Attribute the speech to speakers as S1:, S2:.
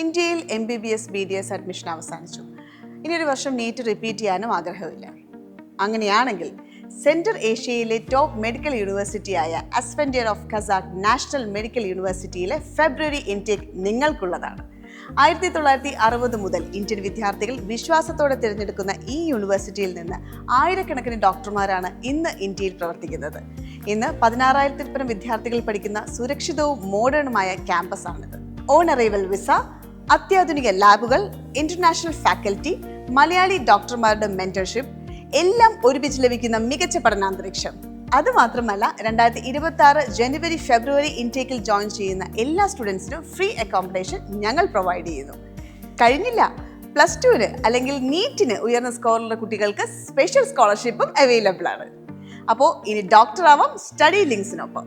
S1: ഇന്ത്യയിൽ M B B S B D S admission അവസാനിച്ചു. ഇനി ഒരു വർഷം നീറ്റ് റിപ്പീറ്റ് ചെയ്യാനും ആഗ്രഹമില്ല. അങ്ങനെയാണെങ്കിൽ സെൻട്രൽ ഏഷ്യയിലെ top medical യൂണിവേഴ്സിറ്റിയായ Asfendiyar of Kazakh national medical യൂണിവേഴ്സിറ്റിയിലെ ഫെബ്രുവരി ഇൻടേക്ക് നിങ്ങൾക്കുള്ളതാണ് ആയിരത്തി തൊള്ളായിരത്തി അറുപത് മുതൽ ഇന്ത്യൻ വിദ്യാർത്ഥികൾ വിശ്വാസത്തോടെ തിരഞ്ഞെടുക്കുന്ന ഈ യൂണിവേഴ്സിറ്റിയിൽ നിന്ന് ആയിരക്കണക്കിന് ഡോക്ടർമാരാണ് ഇന്ന് ഇന്ത്യയിൽ പ്രവർത്തിക്കുന്നത്. ഇന്ന് പതിനാറായിരത്തിൽ പരം വിദ്യാർത്ഥികൾ പഠിക്കുന്ന സുരക്ഷിതവും മോഡേണുമായ ക്യാമ്പസാണിത് ഓൺ അറൈവൽ വിസ അത്യാധുനിക ലാബുകൾ ഇന്റർനാഷണൽ ഫാക്കൽറ്റി മലയാളി ഡോക്ടർമാരുടെ മെന്റർഷിപ്പ് എല്ലാം ഒരുമിച്ച് ലഭിക്കുന്ന മികച്ച പഠനാന്തരീക്ഷം. അതുമാത്രമല്ല രണ്ടായിരത്തി ഇരുപത്തി ആറ് ജനുവരി ഫെബ്രുവരി ഇൻടേക്കിൽ ജോയിൻ ചെയ്യുന്ന എല്ലാ സ്റ്റുഡൻസിനും ഫ്രീ അക്കോമഡേഷൻ ഞങ്ങൾ പ്രൊവൈഡ് ചെയ്യുന്നു. കഴിഞ്ഞില്ല പ്ലസ് ടുവിന് അല്ലെങ്കിൽ നീറ്റിന് ഉയർന്ന സ്കോറുള്ള കുട്ടികൾക്ക് സ്പെഷ്യൽ സ്കോളർഷിപ്പും അവൈലബിൾ ആണ്. അപ്പോൾ ഇനി ഡോക്ടർ ആവാം സ്റ്റഡി ലിങ്ക്സിനൊപ്പം